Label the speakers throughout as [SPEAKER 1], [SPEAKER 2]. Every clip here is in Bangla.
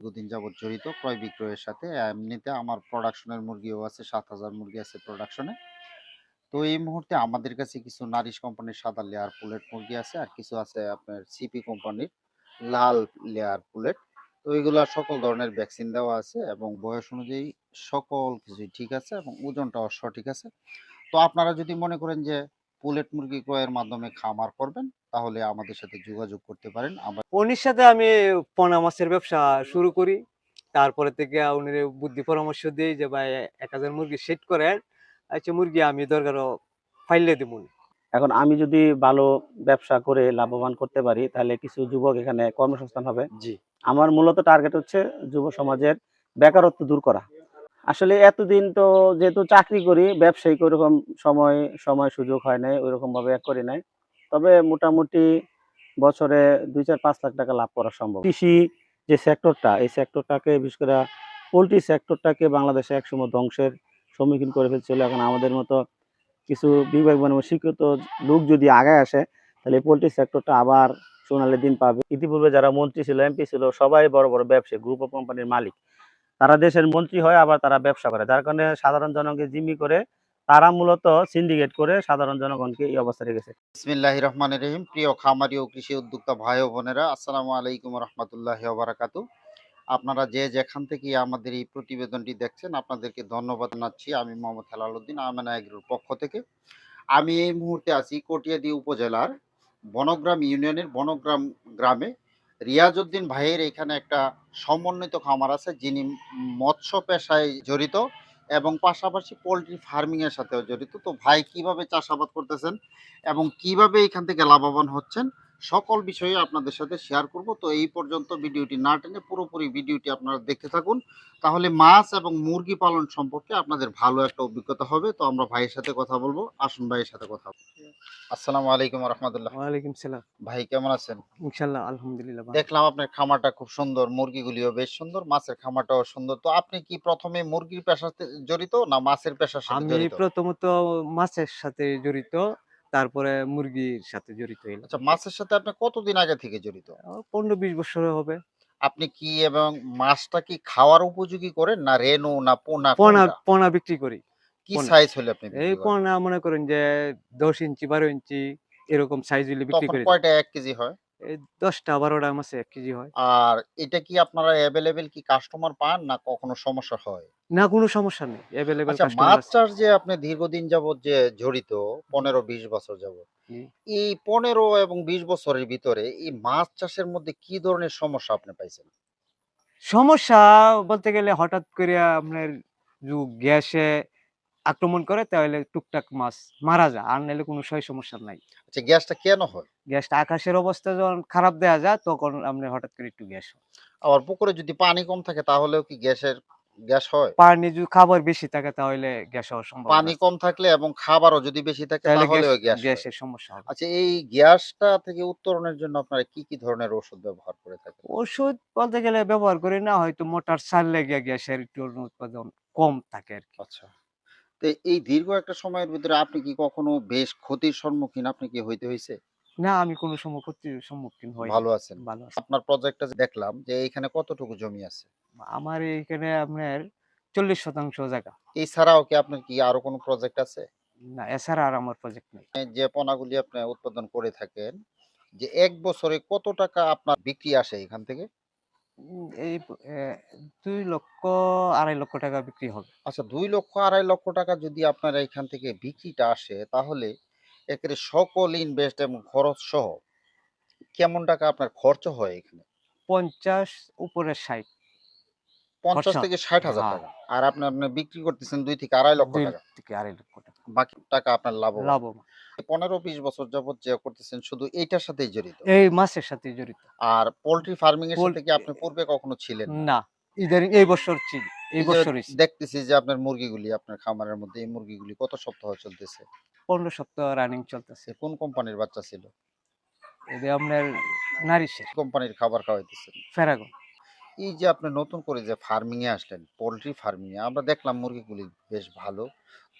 [SPEAKER 1] দীর্ঘদিন যাবৎ জড়িত, ক্রয় বিক্রয়ের সাথে, এমনিতে আমার প্রোডাকশনের মুরগিও আছে, সাত হাজার মুরগি আছে প্রোডাকশনে তো এই মুহূর্তে আমাদের কাছে কিছু নারিশ কোম্পানির সাদা লেয়ার পুলেট মুরগি আছে, আর কিছু আছে আপনার সিপি কোম্পানির লাল লেয়ার পুলেট তো এগুলা সকল ধরনের ভ্যাকসিন দেওয়া আছে এবং বয়স অনুযায়ী সকল কিছুই ঠিক আছে এবং ওজনটাও সঠিক আছে। তো আপনারা যদি মনে করেন যে পুলেট মুরগি ক্রয়ের মাধ্যমে খামার করবেন তাহলে আমাদের সাথে যোগাযোগ করতে পারেন। আমরা
[SPEAKER 2] উনির সাথে আমি পোনা মাছের ব্যবসা শুরু করি। তারপরে থেকে উনি বুদ্ধি পরামর্শ দিই যে ভাই এক হাজার মুরগি সেট করেন। আচ্ছা মুরগি আমি দরকারও ফাইলে দিব
[SPEAKER 3] এখন আমি যদি ভালো ব্যবসা করে লাভবান করতে পারি তাহলে কিছু যুবক এখানে কর্মসংস্থান হবে।
[SPEAKER 2] জি।
[SPEAKER 3] আমার মূলত টার্গেট হচ্ছে যুব সমাজের বেকারত্ব দূর করা। আসলে এতদিন তো যেহেতু চাকরি করি ব্যবসায়িক ওইরকম সময় সময় সুযোগ হয় নাই ওইরকম ভাবে করি নাই। তবে মোটামুটি বছরে দুই চার পাঁচ লাখ টাকা লাভ করা সম্ভব। কৃষি যে সেক্টরটা, এই সেক্টরটাকে বিশেষ করে পোলট্রি সেক্টরটাকে বাংলাদেশে একসময় ধ্বংসের সম্মুখীন করে ফেলছিল। এখন আমাদের মতো কিছু বিভাগ মানে শিক্ষিত লোক যদি আগায় আসে, তাহলে পোলট্রি সেক্টরটা আবার সোনালি দিন পাবে। ইতিপূর্বে যারা মন্ত্রী ছিল, এমপি ছিল, সবাই বড় বড় ব্যবসায়ী গ্রুপ অফ কোম্পানির মালিক। তারা দেশের মন্ত্রী হয়, আবার তারা ব্যবসা করে। যার কারণে সাধারণ জনগণকে জিম্মি করে তারা মূলত সিন্ডিকেট করে সাধারণ জনগণকে এই অবস্থা রেখেছে।
[SPEAKER 1] বিসমিল্লাহ রহমান রহিম। প্রিয় খামারি ও কৃষি উদ্যোক্তা ভাই ও বোনেরা, আসসালামু আলাইকুম রহমতুল্লাহ বারাকাতু আপনারা যে যেখান থেকে আমাদের এই প্রতিবেদনটি দেখছেন, আপনাদেরকে ধন্যবাদ জানাচ্ছি। আমি মোহাম্মদ হেলালুদ্দিন আমেনা এগ্রোর পক্ষ থেকে। আমি এই মুহূর্তে আছি কটিয়াদি উপজেলার বনগ্রাম ইউনিয়নের বনগ্রাম গ্রামে। রিয়াজউদ্দিন ভাইয়ের এখানে একটা সমন্বিত খামার আছে, যিনি মৎস্য পেশায় জড়িত। এবং পাশাপাশি পোলট্রি ফার্মিংয়ের সাথেও জড়িত। তো ভাই, কীভাবে চাষাবাদ করতেছেন এবং কীভাবে এখান থেকে লাভবান হচ্ছেন? সকল বিষয়ে আপনাদের সাথে শেয়ার করব। তো এই পর্যন্ত ভিডিওটি না টেনে পুরোপুরি ভিডিওটি আপনারা দেখতে থাকুন। তাহলে মাছ এবং মুরগি পালন সম্পর্কে আপনাদের ভালো একটা অভিজ্ঞতা হবে। তো আমরা ভাইয়ের সাথে কথা বলব আসুন ভাইয়ের সাথে কথা বলব। আসসালামু আলাইকুম রহমতুল্লাহ।
[SPEAKER 2] ওয়ালাইকুম সালাম।
[SPEAKER 1] ভাই কেমন আছেন?
[SPEAKER 2] ইনশাল্লাহ আলহামদুলিল্লাহ
[SPEAKER 1] দেখলাম আপনার খামারটা খুব সুন্দর মুরগিগুলিও বেশ সুন্দর মাছের খামারটাও সুন্দর। তো আপনি কি প্রথমে মুরগির সাথে জড়িত না মাছের পেশার সাথে
[SPEAKER 2] আমি
[SPEAKER 1] জড়িত?
[SPEAKER 2] প্রথমত মাছের সাথে জড়িত। তারপরে মুরগির সাথে জড়িত হইলাম।
[SPEAKER 1] আচ্ছা মাছের সাথে আপনি কতদিন আগে থেকে জড়িত?
[SPEAKER 2] পনেরো বিশ বছর হবে।
[SPEAKER 1] আপনি কি এবং মাছটা কি খাওয়ার উপযোগী করেন না রেনু না পোনা
[SPEAKER 2] পোনা পোনা বিক্রি করি।
[SPEAKER 1] কি সাইজ হলে আপনি
[SPEAKER 2] এই পোনা মনে করেন যে দশ ইঞ্চি বারো ইঞ্চি এরকম সাইজ হলে বিক্রি করি।
[SPEAKER 1] কয়টা এক কেজি হয়?
[SPEAKER 2] এই দশটা বারোটা মাসে এক কেজি হয়।
[SPEAKER 1] আর এটা কি আপনারা অ্যাভেলেবেল কি কাস্টমার পান না কখনো সমস্যা হয়?
[SPEAKER 2] না কোনো সমস্যা নেই। অ্যাভেলেবেল
[SPEAKER 1] আচ্ছা মাছ চাষ যে আপনি দীর্ঘদিন যাবত যে জড়িত পনেরো বিশ বছর যাবত এই পনেরো এবং বিশ বছরের ভিতরে এই মাছ চাষের মধ্যে কি ধরনের সমস্যা আপনি পাইছেন?
[SPEAKER 2] সমস্যা বলতে গেলে হঠাৎ করে আপনার গ্যাসে আক্রমণ করে তাহলে টুকটাক মাছ মারা যায় আর নাহলে কোনো সই সমস্যা নাই।
[SPEAKER 1] আচ্ছা গ্যাসটা কেন হয়?
[SPEAKER 2] গ্যাসটা আকাশের অবস্থা যখন খারাপ দেয়া যায় তখন আপনার হঠাৎ করে একটু গ্যাস হয়।
[SPEAKER 1] আবার পুকুরে যদি পানি কম থাকে তাহলেও কি গ্যাসের গ্যাস হয়?
[SPEAKER 2] পানি যদি খাবার বেশি থাকে তাহলে গ্যাস হওয়ার সম্ভাবনা
[SPEAKER 1] পানি কম থাকলে এবং খাবারও যদি বেশি থাকে
[SPEAKER 2] তাহলে গ্যাসের সমস্যা হবে।
[SPEAKER 1] আচ্ছা এই গ্যাসটা থেকে উত্তরণের জন্য আপনারা কি কি ধরনের ওষুধ ব্যবহার করে থাকেন?
[SPEAKER 2] ওষুধ বলতে গেলে ব্যবহার করি না হয়তো মোটর ছাড়লে গিয়ে গ্যাসের একটু উৎপাদন কম থাকে আর কি।
[SPEAKER 1] আচ্ছা। তো এই দীর্ঘ একটা সময়ের ভিতরে আপনি কি কখনো বেশ ক্ষতির সম্মুখীন আপনি কি হইতে হয়েছে
[SPEAKER 2] না আমি কোনো ক্ষতির সম্মুখীন হই
[SPEAKER 1] ভালো আছেন।
[SPEAKER 2] ভালো আছি।
[SPEAKER 1] আপনার প্রজেক্টটা দেখলাম যে এখানে কতটুকু জমি আছে?
[SPEAKER 2] আমার এইখানে আপনার চল্লিশ শতাংশ জায়গা।
[SPEAKER 1] এছাড়াও কি আপনার কি আরও কোনো প্রজেক্ট আছে?
[SPEAKER 2] না এছাড়া আর আমার প্রজেক্ট নেই।
[SPEAKER 1] যে পোনাগুলি আপনি উৎপাদন করে থাকেন যে এক বছরে কত টাকা আপনার বিক্রি আসে এখান থেকে?
[SPEAKER 2] এই দুই লক্ষ আড়াই লক্ষ টাকা বিক্রি হবে।
[SPEAKER 1] আচ্ছা দুই লক্ষ আড়াই লক্ষ টাকা যদি আপনার এখান থেকে বিক্রিটা আসে তাহলে একেবারে সকল ইনভেস্ট এবং খরচ সহ কেমন টাকা আপনার খরচ হয় এখানে?
[SPEAKER 2] পঞ্চাশ উপরে ষাট।
[SPEAKER 1] পঞ্চাশ থেকে ষাট হাজার
[SPEAKER 2] হ্যাঁ।
[SPEAKER 1] টাকা। আর আপনি আপনি বিক্রি করতেছেন দুই থেকে আড়াই লক্ষ টাকা।
[SPEAKER 2] থেকে আড়াই লক্ষ টাকা।
[SPEAKER 1] বাকি টাকা আপনার লাভ
[SPEAKER 2] লাভ
[SPEAKER 1] পনেরো বিশ বছর যাবত যে করতেছেন শুধু এইটার সাথেই জড়িত?
[SPEAKER 2] এই মাসের সাথে জড়িত।
[SPEAKER 1] আর পোল্ট্রি ফার্মিং এর সাথে কি আপনি পূর্বে কখনো ছিলেন
[SPEAKER 2] না? ইদারিং এই বছর ছিল এই
[SPEAKER 1] এই দেখতেছি যে আপনার মুরগিগুলি আপনার খামারের মধ্যে এই মুরগিগুলি কত সপ্তাহ চলতেছে?
[SPEAKER 2] পনেরো সপ্তাহ রানিং চলতেছে।
[SPEAKER 1] কোন কোম্পানির বাচ্চা ছিল?
[SPEAKER 2] আপনার নারিশের
[SPEAKER 1] কোম্পানির খাবার খাওয়াইতেছেন?
[SPEAKER 2] ফেরাগন।
[SPEAKER 1] এই যে আপনি নতুন করে যে ফার্মিং এ আসলেন পোল্ট্রি ফার্মিং এ আমরা দেখলাম মুরগিগুলি বেশ ভালো।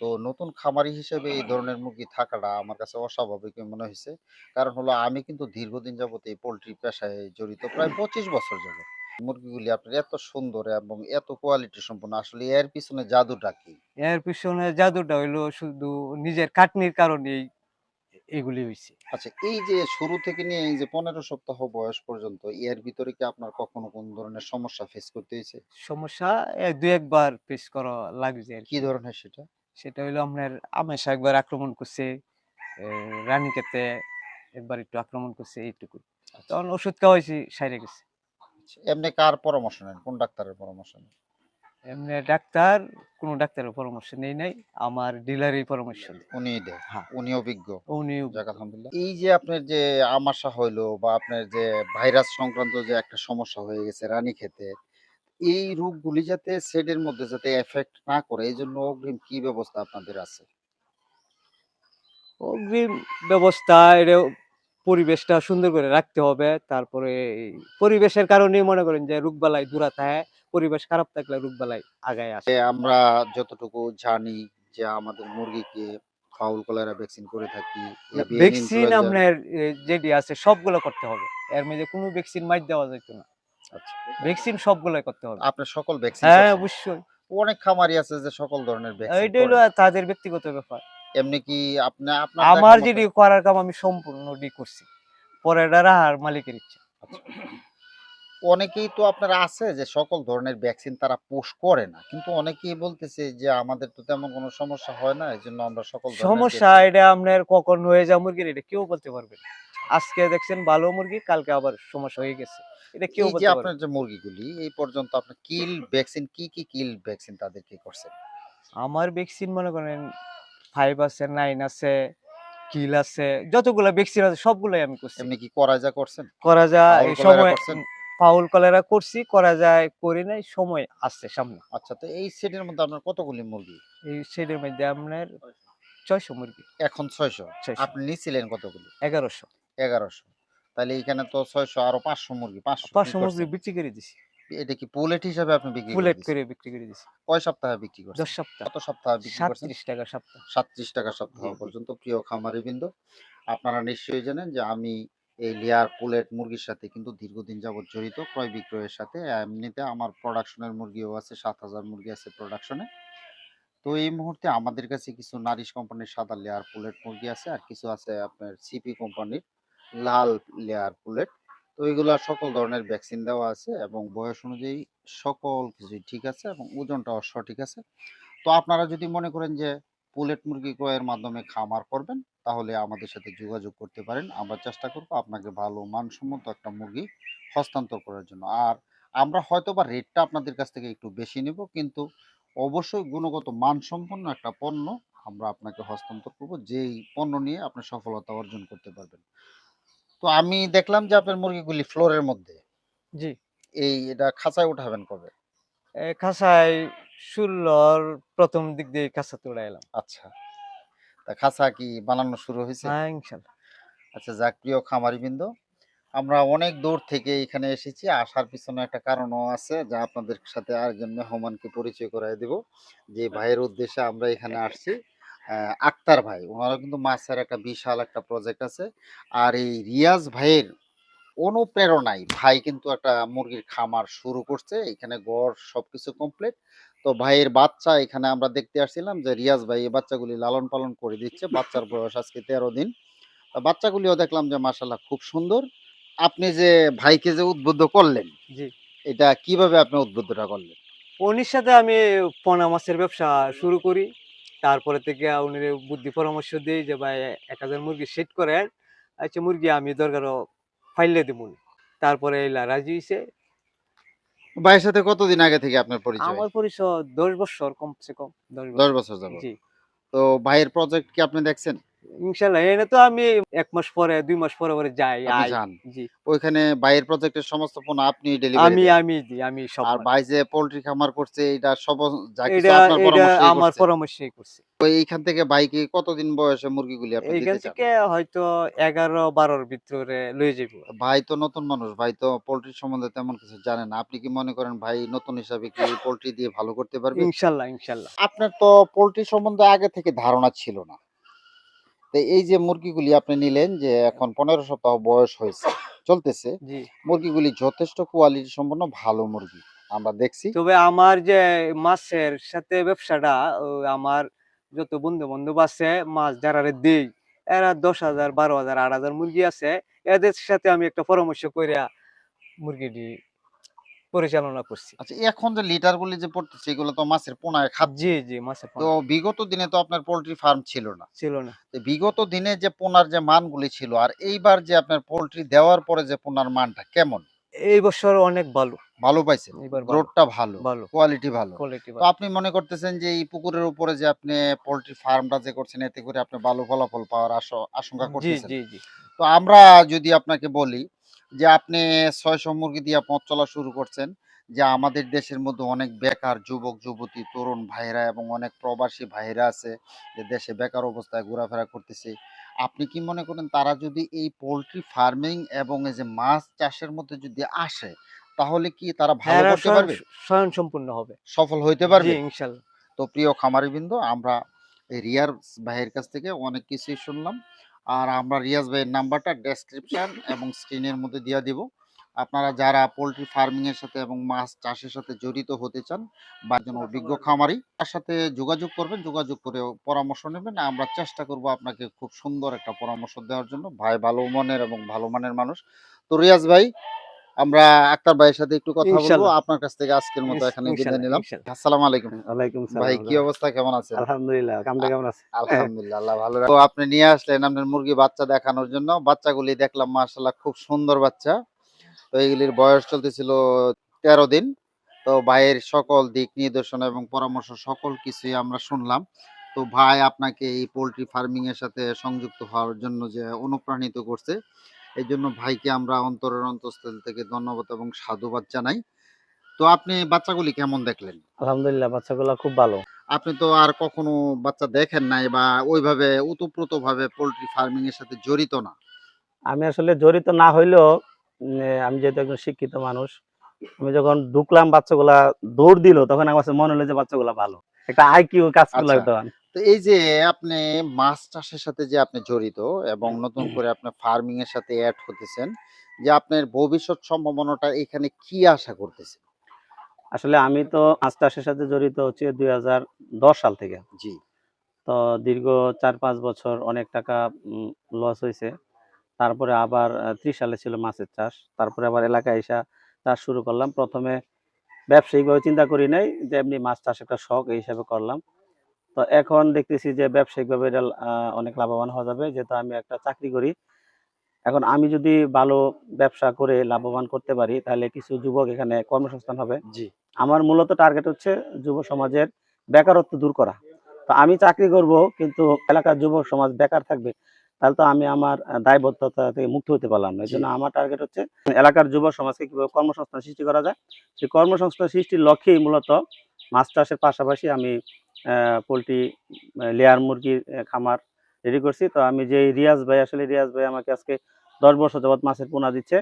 [SPEAKER 1] তো নতুন খামারি হিসেবে এই ধরনের মুরগি থাকাটা আমার কাছে অস্বাভাবিক মনে হয়েছে কারণ হলো আমি কিন্তু দীর্ঘদিন যাবত এই পোল্ট্রি পেশায় জড়িত প্রায় পঁচিশ বছর যাবত। মুরগিগুলি আপনার এত সুন্দর এবং এত কোয়ালিটি সম্পন্ন আসলে এর পিছনে জাদুটা কি?
[SPEAKER 2] এর পিছনে জাদুটা হইল শুধু নিজের কাটনির কারণেই এগুলি হয়েছে
[SPEAKER 1] আচ্ছা এই যে শুরু থেকে নিয়ে এই যে পনেরো সপ্তাহ বয়স পর্যন্ত এর ভিতরে কি আপনার কখনো কোন ধরনের সমস্যা ফেস করতে হয়েছে
[SPEAKER 2] সমস্যা এক দুই একবার ফেস করা লাগছে আর কি।
[SPEAKER 1] কি। ধরনের সেটা?
[SPEAKER 2] সেটা হইল আপনার আমেশা একবার আক্রমণ করছে রানীকেতে একবার একটু আক্রমণ করছে এইটুকু। তখন ওষুধ খাওয়াইছি সাইরে গেছে।
[SPEAKER 1] আচ্ছা, এমনি কার পরামর্শ নেন? কোন ডাক্তারের পরামর্শ নেন?
[SPEAKER 2] এমনি ডাক্তার কোনো ডাক্তারের পরামর্শ নেই নাই। আমার ডিলারই পরামর্শ
[SPEAKER 1] উনি দেয়
[SPEAKER 2] হ্যাঁ।
[SPEAKER 1] উনি অভিজ্ঞ।
[SPEAKER 2] উনি
[SPEAKER 1] আলহামদুলিল্লাহ। এই যে আপনার যে আমাশা হইল বা আপনার যে ভাইরাস সংক্রান্ত যে একটা সমস্যা হয়ে গেছে রানী খেতে এই রোগগুলি যাতে সেডের মধ্যে যাতে এফেক্ট না করে এই জন্য অগ্রিম কি ব্যবস্থা আপনাদের আছে?
[SPEAKER 2] অগ্রিম ব্যবস্থা এটা পরিবেশটা সুন্দর করে রাখতে হবে। তারপরে পরিবেশের কারণেই মনে করেন যে রোগবালাই দূরা থাকে পরিবেশ খারাপ থাকলে রোগ রোগবালাই আগায় আসে।
[SPEAKER 1] আমরা যতটুকু জানি যে আমাদের মুরগিকে ফাউল কলেরা ভ্যাকসিন করে থাকি
[SPEAKER 2] ভ্যাকসিন আপনার যেটি আছে সবগুলো করতে হবে। এর মধ্যে কোনো ভ্যাকসিন মাইর দেওয়া যেত না। ভ্যাকসিন সবগুলো করতে হবে।
[SPEAKER 1] আপনার সকল ভ্যাকসিন
[SPEAKER 2] হ্যাঁ অবশ্যই।
[SPEAKER 1] অনেক খামারি আছে যে সকল ধরনের ভ্যাকসিন
[SPEAKER 2] হলো তাদের ব্যক্তিগত ব্যাপার।
[SPEAKER 1] এমনি কি আপনি আপনার
[SPEAKER 2] আমার
[SPEAKER 1] মতো-
[SPEAKER 2] করার কাম আমি সম্পূর্ণ করছি। পরে এটা রাহার মালিকের ইচ্ছা।
[SPEAKER 1] অনেকেই তো আপনার আছে যে সকল ধরনের ভ্যাকসিন তারা পোস্ট করে না। কিন্তু অনেকেই বলতেছে যে আমাদের তো তেমন কোনো সমস্যা হয় না এই জন্য আমরা সকল
[SPEAKER 2] সমস্যা এটা আপনার কখন হয়ে যায় মুরগির এটা কেউ বলতে পারবে না। আজকে দেখছেন ভালো মুরগি কালকে আবার সমস্যা হয়ে গেছে। এটা কেউ বলতে পারবে
[SPEAKER 1] আপনার যে মুরগিগুলি এই পর্যন্ত আপনার কিল ভ্যাকসিন কি কি কিল ভ্যাকসিন তাদেরকে করছেন?
[SPEAKER 2] আমার ভ্যাকসিন মনে করেন ফাইভ আছে নাইন আছে কিল আছে যতগুলা ভ্যাকসিন আছে সবগুলাই আমি করছি।
[SPEAKER 1] এমনি কি করাজা করছেন?
[SPEAKER 2] করা যায় এই সময়? ফাউল কলেরা করছি করা যায় করি নাই সময় আসছে সামনে।
[SPEAKER 1] আচ্ছা তো এই সেটের মধ্যে আপনার কতগুলি মুরগি?
[SPEAKER 2] এই সেটের মধ্যে আপনার ছয়শো মুরগি।
[SPEAKER 1] এখন ছয়শো।
[SPEAKER 2] ছয়শো।
[SPEAKER 1] আপনি নিছিলেন কতগুলি?
[SPEAKER 2] এগারোশো।
[SPEAKER 1] এগারোশো। তাহলে এখানে তো ছয়শো আরও পাঁচশো মুরগি পাঁচশো
[SPEAKER 2] পাঁচশো মুরগি বিক্রি করে দিছি।
[SPEAKER 1] এটা কি পুলেট হিসাবে আপনি বিক্রি
[SPEAKER 2] ফুলেট
[SPEAKER 1] করে
[SPEAKER 2] করে বিক্রি করে দিছি।
[SPEAKER 1] কয় সপ্তাহে বিক্রি করছেন?
[SPEAKER 2] দশ সপ্তাহ।
[SPEAKER 1] কত সপ্তাহে বিক্রি করছেন?
[SPEAKER 2] সাতত্রিশ টাকা সপ্তাহ।
[SPEAKER 1] সাতত্রিশ টাকা সপ্তাহ। পর্যন্ত প্রিয় খামারি বিন্দু আপনারা নিশ্চয়ই জানেন যে আমি এই লেয়ার পুলেট মুরগির সাথে কিন্তু দীর্ঘদিন যাবত জড়িত ক্রয় বিক্রয়ের সাথে। এমনিতে আমার প্রোডাকশনের মুরগিও আছে সাত হাজার মুরগি আছে প্রোডাকশনে তো এই মুহূর্তে আমাদের কাছে কিছু নারিশ কোম্পানির সাদা লেয়ার পুলেট মুরগি আছে আর কিছু আছে আপনার সিপি কোম্পানির লাল লেয়ার পুলেট তো এগুলা সকল ধরনের ভ্যাকসিন দেওয়া আছে এবং বয়স অনুযায়ী সকল কিছুই ঠিক আছে এবং ওজনটাও সঠিক আছে। তো আপনারা যদি মনে করেন যে পুলেট মুরগি ক্রয়ের মাধ্যমে খামার করবেন, তাহলে আমাদের সাথে যোগাযোগ করতে পারেন। আমরা চেষ্টা করব আপনাকে ভালো মানসম্মত একটা মুরগি হস্তান্তর করার জন্য। আর আমরা হয়তো বা রেটটা আপনাদের কাছ থেকে একটু বেশি নেব, কিন্তু অবশ্যই গুণগত মানসম্পন্ন একটা পণ্য আমরা আপনাকে হস্তান্তর করব, যেই পণ্য নিয়ে আপনি সফলতা অর্জন করতে পারবেন। তো আমি দেখলাম যে আপনার মুরগিগুলি ফ্লোরের মধ্যে।
[SPEAKER 2] জি।
[SPEAKER 1] এই এটা খাঁচায় উঠাবেন কবে?
[SPEAKER 2] এ খাসায় ষোলোর প্রথম দিক দিয়ে খাসা তোলা এলাম।
[SPEAKER 1] আচ্ছা। তা খাঁচা কি বানানো শুরু হয়েছে?
[SPEAKER 2] হ্যাঁ ইনশাল্লাহ।
[SPEAKER 1] আচ্ছা যাক প্রিয় খামারিবৃন্দ আমরা অনেক দূর থেকে এখানে এসেছি। আসার পিছনে একটা কারণও আছে যা আপনাদের সাথে আরেকজন মেহমানকে পরিচয় করাই দেব। যে ভাইয়ের উদ্দেশ্যে আমরা এখানে আসছি। আক্তার ভাই ওনারও কিন্তু মাছের একটা বিশাল একটা প্রজেক্ট আছে। আর এই রিয়াজ ভাইয়ের অনুপ্রেরণায় ভাই কিন্তু একটা মুরগির খামার শুরু করছে এখানে গড় সবকিছু কমপ্লিট তো ভাইয়ের বাচ্চা এখানে আমরা দেখতে আসছিলাম যে রিয়াজ ভাই এই বাচ্চাগুলি লালন পালন করে দিচ্ছে বাচ্চার বয়স আজকে তেরো দিন। তা বাচ্চাগুলিও দেখলাম যে মাশাল্লাহ খুব সুন্দর। আপনি যে ভাইকে যে উদ্বুদ্ধ করলেন
[SPEAKER 2] জি।
[SPEAKER 1] এটা কীভাবে আপনি উদ্বুদ্ধটা করলেন?
[SPEAKER 2] উনির সাথে আমি পোনা মাছের ব্যবসা শুরু করি। তারপরে থেকে উনি বুদ্ধি পরামর্শ দিই যে ভাই এক হাজার মুরগি সেট করেন। আচ্ছা মুরগি আমি দরকার ফাইলে দিব তারপরে এলা রাজি হয়েছে
[SPEAKER 1] ভাইয়ের সাথে কতদিন আগে থেকে আপনার পরিচয়?
[SPEAKER 2] আমার পরিচয় দশ বছর কমসে কম দশ বছর। জি।
[SPEAKER 1] তো ভাইয়ের প্রজেক্ট কি আপনি দেখছেন?
[SPEAKER 2] ইনশাল্লাহ এনে তো আমি এক মাস পরে দুই মাস পরে পরে যাই
[SPEAKER 1] যান।
[SPEAKER 2] জি।
[SPEAKER 1] ওইখানে ভাইয়ের প্রজেক্টের সমস্ত পণ্য আপনি ডেলিভারি
[SPEAKER 2] আমি দিই আমি সব
[SPEAKER 1] আর ভাই যে পোল্ট্রি খামার করছে এটা সব যা কিছু আপনার
[SPEAKER 2] এটা আমার
[SPEAKER 1] করছে।
[SPEAKER 2] করছে।
[SPEAKER 1] তো এইখান থেকে ভাইকে কতদিন বয়সে মুরগিগুলি আপনি
[SPEAKER 2] এইখান থেকে হয়তো এগারো বারোর ভিতরে লয়ে যাব
[SPEAKER 1] ভাই তো নতুন মানুষ ভাই তো পোল্ট্রি সম্বন্ধে তেমন কিছু জানে না। আপনি কি মনে করেন ভাই নতুন হিসাবে কি পোল্ট্রি দিয়ে ভালো করতে পারবে?
[SPEAKER 2] ইনশাল্লাহ ইনশাল্লাহ।
[SPEAKER 1] আপনার তো পোল্ট্রি সম্বন্ধে আগে থেকে ধারণা ছিল না। তো এই যে মুরগিগুলি আপনি নিলেন যে এখন পনেরো সপ্তাহ বয়স হয়েছে চলতেছে মুরগিগুলি যথেষ্ট কোয়ালিটি সম্পন্ন ভালো মুরগি। আমরা দেখছি।
[SPEAKER 2] তবে আমার যে মাছের সাথে ব্যবসাটা আমার যত বন্ধু বান্ধব আছে মাছ যারা দেই এরা দশ হাজার বারো হাজার আট হাজার মুরগি আছে এদের সাথে আমি একটা পরামর্শ করিয়া মুরগিটি পরিচালনা করছি।
[SPEAKER 1] আচ্ছা এখন যে লিটার গুলি যে পড়তেছে এগুলো তো মাছের পোনায় খাদ্য।
[SPEAKER 2] জি জি মাছের
[SPEAKER 1] তো বিগত দিনে তো আপনার পোল্ট্রি ফার্ম ছিল না।
[SPEAKER 2] ছিল না।
[SPEAKER 1] তো বিগত দিনে যে পোনার যে মানগুলি ছিল আর এইবার যে আপনার পোল্ট্রি দেওয়ার পরে যে পোনার মানটা কেমন?
[SPEAKER 2] এই বছর অনেক ভালো।
[SPEAKER 1] ভালো পাইছেন?
[SPEAKER 2] এবার ভালো।
[SPEAKER 1] ভালো।
[SPEAKER 2] ভালো।
[SPEAKER 1] কোয়ালিটি ভালো।
[SPEAKER 2] কোয়ালিটি
[SPEAKER 1] তো আপনি মনে করতেছেন যে এই পুকুরের উপরে যে আপনি পোল্ট্রি ফার্মটা যে করছেন এতে করে আপনি ভালো ফলাফল পাওয়ার আশ- আশঙ্কা করতেছেন?
[SPEAKER 2] জি জি।
[SPEAKER 1] তো আমরা যদি আপনাকে বলি যে আপনি ছয়শো মুরগি দিয়ে পথ চলা শুরু করছেন যে আমাদের দেশের মধ্যে অনেক বেকার যুবক যুবতী তরুণ ভাইরা এবং অনেক প্রবাসী ভাইরা আছে যে দেশে বেকার অবস্থায় ঘোরাফেরা করতেছে। আপনি কি মনে করেন তারা যদি এই পোলট্রি ফার্মিং এবং এই যে মাছ চাষের মধ্যে যদি আসে তাহলে কি তারা ভালো করতে পারবে?
[SPEAKER 2] স্বয়ং- সম্পূর্ণ হবে।
[SPEAKER 1] সফল হইতে পারবে?
[SPEAKER 2] ইনশাল্লাহ।
[SPEAKER 1] তো প্রিয় খামারিবৃন্দ আমরা এই রিয়াজ ভাইয়ের কাছ থেকে অনেক কিছুই শুনলাম। আর আমরা রিয়াজ ভাইয়ের নাম্বারটা ডেসক্রিপশান এবং স্ক্রিনের মধ্যে দিয়ে দিব। আপনারা যারা পোলট্রি ফার্মিংয়ের সাথে এবং মাছ চাষের সাথে জড়িত হতে চান বা একজন অভিজ্ঞ খামারি, তার সাথে যোগাযোগ করবেন, যোগাযোগ করে পরামর্শ নেবেন। আমরা চেষ্টা করব আপনাকে খুব সুন্দর একটা পরামর্শ দেওয়ার জন্য। ভাই ভালো মনের এবং ভালো মানের মানুষ। তো রিয়াজ ভাই আমরা আক্তার ভাইয়ের সাথে একটু কথা বলব। আপনার কাছ থেকে আজকের মতো এখানে বিদায় নিলাম। আসসালামু আলাইকুম।
[SPEAKER 3] ওয়ালাইকুম
[SPEAKER 1] ভাই কি অবস্থা? কেমন আছেন?
[SPEAKER 3] আলহামদুলিল্লাহ কামটা কেমন আছে?
[SPEAKER 1] আলহামদুলিল্লাহ আল্লাহ ভালো। তো আপনি নিয়ে আসলেন আপনার মুরগি বাচ্চা দেখানোর জন্য। বাচ্চাগুলি দেখলাম মার্শাল্লাহ খুব সুন্দর বাচ্চা। তো এইগুলির বয়স চলতেছিল তেরো দিন। তো ভাইয়ের সকল দিক নির্দেশনা এবং পরামর্শ সকল কিছুই আমরা শুনলাম। তো ভাই আপনাকে এই পোলট্রি ফার্মিং এর সাথে সংযুক্ত হওয়ার জন্য যে অনুপ্রাণিত করছে এই জন্য ভাইকে আমরা অন্তরের অন্তঃস্থল থেকে ধন্যবাদ এবং সাধুবাদ জানাই। তো আপনি বাচ্চাগুলি কেমন দেখলেন?
[SPEAKER 3] আলহামদুলিল্লাহ বাচ্চাগুলো খুব ভালো।
[SPEAKER 1] আপনি তো আর কখনো বাচ্চা দেখেন নাই বা ওইভাবে ওতপ্রোত ভাবে পোল্ট্রি ফার্মিং এর সাথে জড়িত না?
[SPEAKER 3] আমি আসলে জড়িত না হইলেও আমি যেহেতু একজন শিক্ষিত মানুষ আমি যখন ঢুকলাম বাচ্চাগুলা দৌড় দিল তখন আমার মনে হলো যে বাচ্চাগুলা ভালো। একটা আইকিউ কাজ করল
[SPEAKER 1] আচ্ছা।
[SPEAKER 3] তখন
[SPEAKER 1] তো এই যে আপনি মাছ চাষের সাথে যে আপনি জড়িত এবং নতুন করে আপনি ফার্মিং এর সাথে অ্যাড হতেছেন যে আপনার ভবিষ্যৎ সম্ভাবনাটা এখানে কি আশা করতেছেন?
[SPEAKER 3] আসলে আমি তো মাছ চাষের সাথে জড়িত হচ্ছে দুই সাল থেকে।
[SPEAKER 1] জি।
[SPEAKER 3] তো দীর্ঘ চার পাঁচ বছর অনেক টাকা লস হয়েছে। তারপরে আবার ত্রিশ সালে ছিল মাছের চাষ। তারপরে আবার এলাকায় এসে চাষ শুরু করলাম। প্রথমে ব্যবসায়িকভাবে চিন্তা করি নাই যে এমনি মাছ চাষ একটা শখ এই হিসাবে করলাম। তো এখন দেখতেছি যে ব্যবসায়িকভাবে এটা অনেক লাভবান হওয়া যাবে। যেহেতু আমি একটা চাকরি করি এখন আমি যদি ভালো ব্যবসা করে লাভবান করতে পারি তাহলে কিছু যুবক এখানে কর্মসংস্থান হবে।
[SPEAKER 1] জি।
[SPEAKER 3] আমার মূলত টার্গেট হচ্ছে যুব সমাজের বেকারত্ব দূর করা। তো আমি চাকরি করব কিন্তু এলাকার যুব সমাজ বেকার থাকবে তাহলে তো আমি আমার দায়বদ্ধতা থেকে মুক্ত হতে পারলাম না। এই জন্য আমার টার্গেট হচ্ছে এলাকার যুব সমাজকে কীভাবে কর্মসংস্থান সৃষ্টি করা যায়। সেই কর্মসংস্থান সৃষ্টির লক্ষ্যেই মূলত মাছ চাষের পাশাপাশি আমি পোলট্রি লেয়ার মুরগির খামার রেডি করছি। তো আমি যে রিয়াজ ভাই, আসলে রিয়াজ ভাই আমাকে আজকে দশ বছর যাবত মাছের পোনা দিচ্ছে।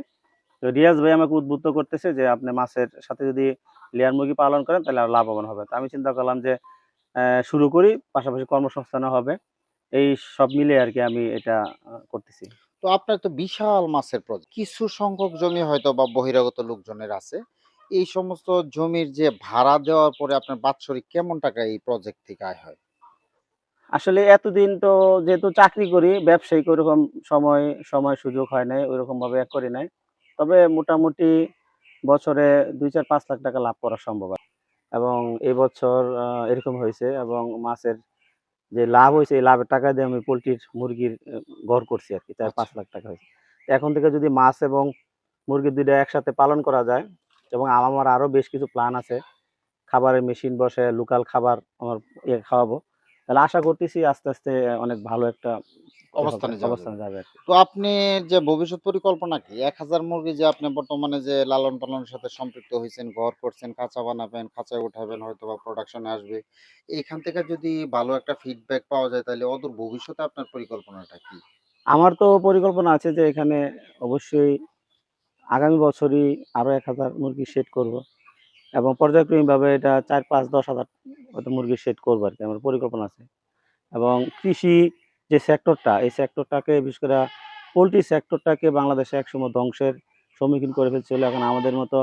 [SPEAKER 3] তো রিয়াজ ভাই আমাকে উদ্বুদ্ধ করতেছে যে, আপনি মাছের সাথে যদি লেয়ার মুরগি পালন করেন, তাহলে আর লাভবান হবে। তো আমি চিন্তা করলাম যে শুরু করি, পাশাপাশি কর্মসংস্থানও হবে। এই সব মিলে আর কি আমি এটা করতেছি।
[SPEAKER 1] তো আপনার তো বিশাল মাছের প্রজেক্ট কিছু সংখ্যক জমি হয়তো বা বহিরাগত লোকজনের আছে। এই সমস্ত জমির যে ভাড়া দেওয়ার পরে আপনার বাৎসরিক কেমন টাকা এই প্রজেক্ট থেকে আয় হয়?
[SPEAKER 3] আসলে এতদিন তো যেহেতু চাকরি করি ব্যবসায়িক ওইরকম সময় সময় সুযোগ হয় নাই ওইরকম ভাবে এক করি নাই। তবে মোটামুটি বছরে দুই চার পাঁচ লাখ টাকা লাভ করা সম্ভব হয় এবং এবছর আহ, এরকম হয়েছে এবং মাছের যে লাভ হয়েছে এই লাভের টাকা দিয়ে আমি পোলট্রির মুরগির ঘর করছি আর কি চার পাঁচ লাখ টাকা হয়েছে। এখন থেকে যদি মাছ এবং মুরগি দুইটা একসাথে পালন করা যায় এবং আমার আরও বেশ কিছু প্ল্যান আছে। খাবারের মেশিন বসে লোকাল খাবার আমার ইয়ে খাওয়াবো। তাহলে আশা করতেছি আস্তে আস্তে অনেক ভালো একটা
[SPEAKER 1] অবস্থানে
[SPEAKER 3] অবস্থানে যাবে
[SPEAKER 1] তো আপনি যে ভবিষ্যৎ পরিকল্পনা কি? এক হাজার মুরগি যে আপনি বর্তমানে যে লালন পালনের সাথে সম্পৃক্ত হয়েছেন ঘর করছেন খাঁচা বানাবেন খাঁচায় উঠাবেন হয়তো বা প্রোডাকশনে আসবে। এইখান থেকে যদি ভালো একটা ফিডব্যাক পাওয়া যায় তাহলে অদূর ভবিষ্যতে আপনার পরিকল্পনাটা কি?
[SPEAKER 3] আমার তো পরিকল্পনা আছে যে এখানে অবশ্যই আগামী বছরই আরও এক হাজার মুরগি সেট করব এবং পর্যায়ক্রমিকভাবে এটা চার পাঁচ দশ হাজার হয়তো মুরগি সেট করব আর কি আমার পরিকল্পনা আছে। এবং কৃষি যে সেক্টরটা এই সেক্টরটাকে বিশেষ করে পোলট্রি সেক্টরটাকে বাংলাদেশে একসময় ধ্বংসের সম্মুখীন করে ফেলছিল এখন আমাদের মতো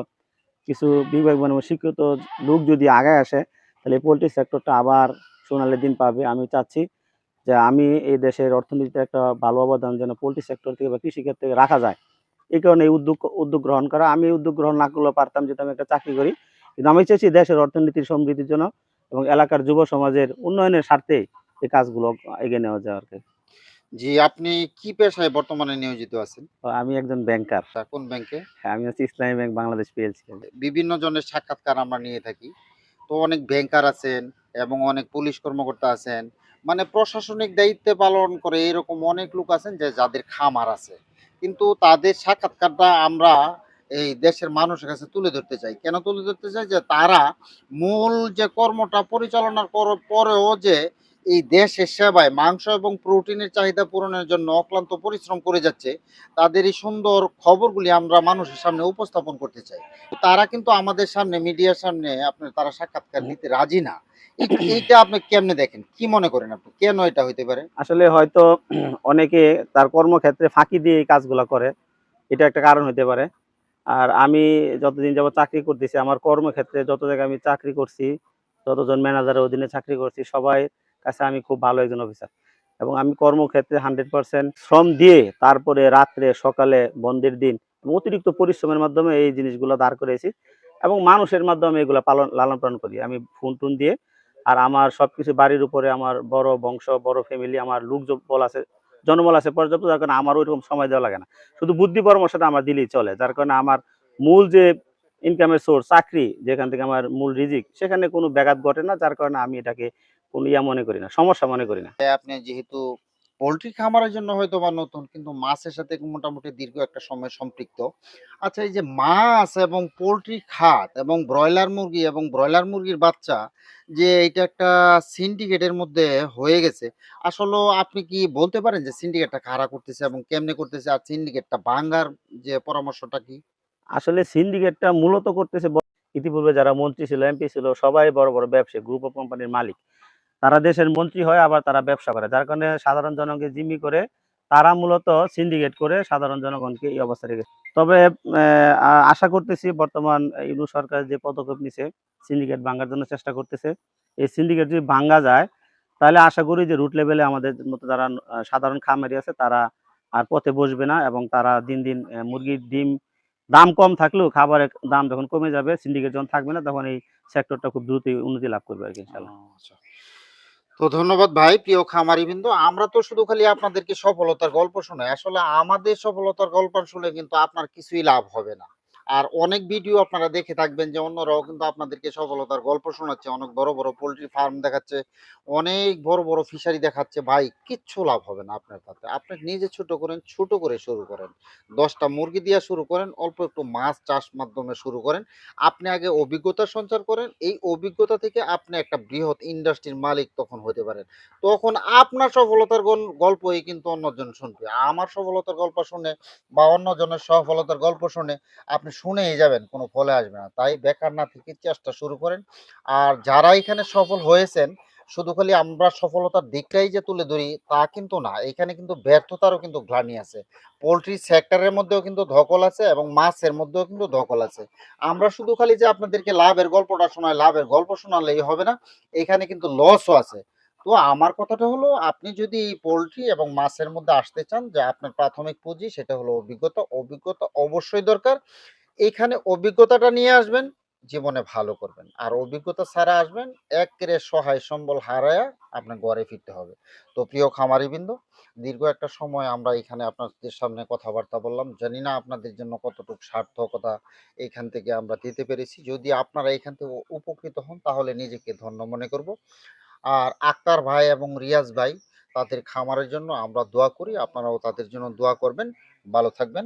[SPEAKER 3] কিছু বিভাগ মানে শিক্ষিত লোক যদি আগায় আসে, তাহলে পোলট্রি সেক্টরটা আবার সোনালি দিন পাবে। আমি চাচ্ছি যে আমি এই দেশের অর্থনীতিতে একটা ভালো অবদান যেন পোলট্রি সেক্টর থেকে বা কৃষিক্ষেত্র থেকে রাখা যায়। এই কারণে এই উদ্যোগ উদ্যোগ গ্রহণ করা। আমি উদ্যোগ গ্রহণ না করলেও পারতাম যেহেতু আমি একটা চাকরি করি। কিন্তু আমি চাইছি দেশের অর্থনীতির সমৃদ্ধির জন্য এবং এলাকার যুব সমাজের উন্নয়নের স্বার্থে এই কাজগুলো এগিয়ে নেওয়া যায় আর কি।
[SPEAKER 1] জি আপনি কি পেশায় বর্তমানে নিয়োজিত আছেন?
[SPEAKER 3] আমি একজন ব্যাংকার
[SPEAKER 1] কোন ব্যাংকে
[SPEAKER 3] আমি হচ্ছে ইসলামী ব্যাংক বাংলাদেশ পিএলসি
[SPEAKER 1] বিভিন্ন জনের সাক্ষাৎকার আমরা নিয়ে থাকি। তো অনেক ব্যাংকার আছেন এবং অনেক পুলিশ কর্মকর্তা আছেন। মানে প্রশাসনিক দায়িত্বে পালন করে এরকম অনেক লোক আছেন যে যাদের খামার আছে। কিন্তু তাদের সাক্ষাৎকারটা আমরা এই দেশের মানুষের কাছে তুলে ধরতে চাই। কেন তুলে ধরতে চাই? যে তারা মূল যে কর্মটা পরিচালনা করার পরেও যে এই দেশের সেবায় মাংস এবং প্রোটিনের চাহিদা পূরণের জন্য অক্লান্ত পরিশ্রম করে যাচ্ছে, তাদের এই সুন্দর খবরগুলি আমরা মানুষের সামনে উপস্থাপন করতে চাই। তারা কিন্তু আমাদের সামনে, মিডিয়ার সামনে আপনার তারা সাক্ষাৎকার নিতে রাজি না। এইটা আপনি কেমনে দেখেন? কি মনে করেন আপনি? কেন এটা হইতে পারে?
[SPEAKER 3] আসলে হয়তো অনেকে তার কর্মক্ষেত্রে ফাঁকি দিয়ে এই কাজগুলো করে। এটা একটা কারণ হতে পারে। আর আমি যতদিন যাবত চাকরি করতেছি আমার কর্মক্ষেত্রে যত জায়গায় আমি চাকরি করছি যতজন ম্যানেজারের অধীনে চাকরি করছি সবাই কাছে আমি খুব ভালো একজন অফিসার এবং আমি কর্মক্ষেত্রে হান্ড্রেড পার্সেন্ট শ্রম দিয়ে তারপরে রাত্রে সকালে বন্ধের দিন অতিরিক্ত পরিশ্রমের মাধ্যমে এই জিনিসগুলো দাঁড় করেছি এবং মানুষের মাধ্যমে এগুলো পালন লালন পালন করি। আমি ফোন টুন দিয়ে আর আমার সবকিছু বাড়ির উপরে, আমার বড় বংশ, বড় ফ্যামিলি আমার লোক বল আছে, জনবল আছে পর্যাপ্ত, যার কারণে আমার ওইরকম সময় দেওয়া লাগে না। শুধু বুদ্ধি পরামর্শটা আমার দিলেই চলে, যার কারণে আমার মূল যে ইনকামের সোর্স চাকরি, যেখান থেকে আমার মূল রিজিক, সেখানে কোনো ব্যাঘাত ঘটে না, যার কারণে আমি এটাকে কোনো ইয়া মনে করি না, সমস্যা মনে করি না।
[SPEAKER 1] আপনি যেহেতু পোলট্রি খামারের জন্য হয়তো বা নতুন, কিন্তু মাছের সাথে মোটামুটি দীর্ঘ একটা সময় সম্পৃক্ত। আচ্ছা এই যে মাছ এবং পোলট্রি খাত এবং ব্রয়লার মুরগি এবং ব্রয়লার মুরগির বাচ্চা, যে এটা একটা সিন্ডিকেটের মধ্যে হয়ে গেছে, আসলে আপনি কি বলতে পারেন যে সিন্ডিকেটটা কারা করতেছে এবং কেমনে করতেছে আর সিন্ডিকেটটা ভাঙ্গার যে পরামর্শটা কি?
[SPEAKER 3] আসলে সিন্ডিকেটটা মূলত করতেছে ইতিপূর্বে যারা মন্ত্রী ছিল, এমপি ছিল, সবাই বড় বড় ব্যবসায়ী গ্রুপ অফ কোম্পানির মালিক। তারা দেশের মন্ত্রী হয় আবার তারা ব্যবসা করে। যার কারণে সাধারণ জনগণকে জিম্মি করে তারা মূলত সিন্ডিকেট করে সাধারণ জনগণকে এই অবস্থা রেখেছে তবে আশা করতেছি বর্তমান ইউনু সরকার যে পদক্ষেপ নিছে সিন্ডিকেট ভাঙার জন্য চেষ্টা করতেছে, এই সিন্ডিকেট যদি ভাঙ্গা যায়, তাহলে আশা করি যে রুট লেভেলে আমাদের মতো যারা সাধারণ খামারি আছে তারা আর পথে বসবে না এবং তারা দিন দিন মুরগির ডিম দাম কম থাকলেও খাবারের দাম যখন কমে যাবে সিন্ডিকেট যখন থাকবে না, তখন এই সেক্টরটা খুব দ্রুতই উন্নতি লাভ করবে আর কি ইনশাল্লাহ।
[SPEAKER 1] তো ধন্যবাদ ভাই, প্রিয় খামারি বিন্দু আমরা তো শুধু খালি আপনাদেরকে সফলতার গল্প শোনাই। আসলে আমাদের সফলতার গল্প শুনে কিন্তু আপনার কিছুই লাভ হবে না। আর অনেক ভিডিও আপনারা দেখে থাকবেন যে অন্যরাও কিন্তু আপনাদেরকে সফলতার গল্প শোনাচ্ছে, অনেক বড় বড় পোলট্রি ফার্ম দেখাচ্ছে, অনেক বড় বড় ফিশারি দেখাচ্ছে। ভাই, কিচ্ছু লাভ হবে না আপনার তাতে। আপনি নিজে ছোট করেন, ছোট করে শুরু করেন। দশটা মুরগি দিয়ে শুরু করেন, অল্প একটু মাছ চাষ মাধ্যমে শুরু করেন। আপনি আগে অভিজ্ঞতা সঞ্চার করেন, এই অভিজ্ঞতা থেকে আপনি একটা বৃহৎ ইন্ডাস্ট্রির মালিক তখন হতে পারেন। তখন আপনার সফলতার গল- গল্পই কিন্তু অন্যজন শুনবে। আমার সফলতার গল্প শুনে বা অন্যজনের সফলতার গল্প শুনে আপনি শুনেই যাবেন, কোনো ফলে আসবে না। তাই বেকার না থেকে চেষ্টা শুরু করেন। আর যারা এখানে সফল হয়েছেন, শুধু খালি আমরা সফলতার দিকটাই যে তুলে ধরি, তা কিন্তু না। এখানে কিন্তু ব্যর্থতারও কিন্তু গ্লানি আছে। পোলট্রি সেক্টরের মধ্যেও কিন্তু ধকল আছে এবং মাছের মধ্যেও কিন্তু ধকল আছে। আমরা শুধু খালি যে আপনাদেরকে লাভের গল্পটা শোনায় লাভের গল্প শোনালেই হবে না, এখানে কিন্তু লসও আছে। তো আমার কথাটা হলো, আপনি যদি পোলট্রি এবং মাছের মধ্যে আসতে চান, যে আপনার প্রাথমিক পুঁজি, সেটা হলো অভিজ্ঞতা অভিজ্ঞতা অবশ্যই দরকার। এখানে অভিজ্ঞতাটা নিয়ে আসবেন, জীবনে ভালো করবেন। আর অভিজ্ঞতা ছাড়া আসবেন একেরে সহায় সম্বল হারায়া আপনার ঘরে ফিরতে হবে। তো প্রিয় খামারিবৃন্দ, দীর্ঘ একটা সময় আমরা এখানে আপনাদের সামনে কথাবার্তা বললাম। জানি না আপনাদের জন্য কতটুকু সার্থকতা এখান থেকে আমরা দিতে পেরেছি। যদি আপনারা এখান থেকে উপকৃত হন, তাহলে নিজেকে ধন্য মনে করব। আর আক্তার ভাই এবং রিয়াজ ভাই, তাদের খামারের জন্য আমরা দোয়া করি। আপনারাও তাদের জন্য দোয়া করবেন। ভালো থাকবেন।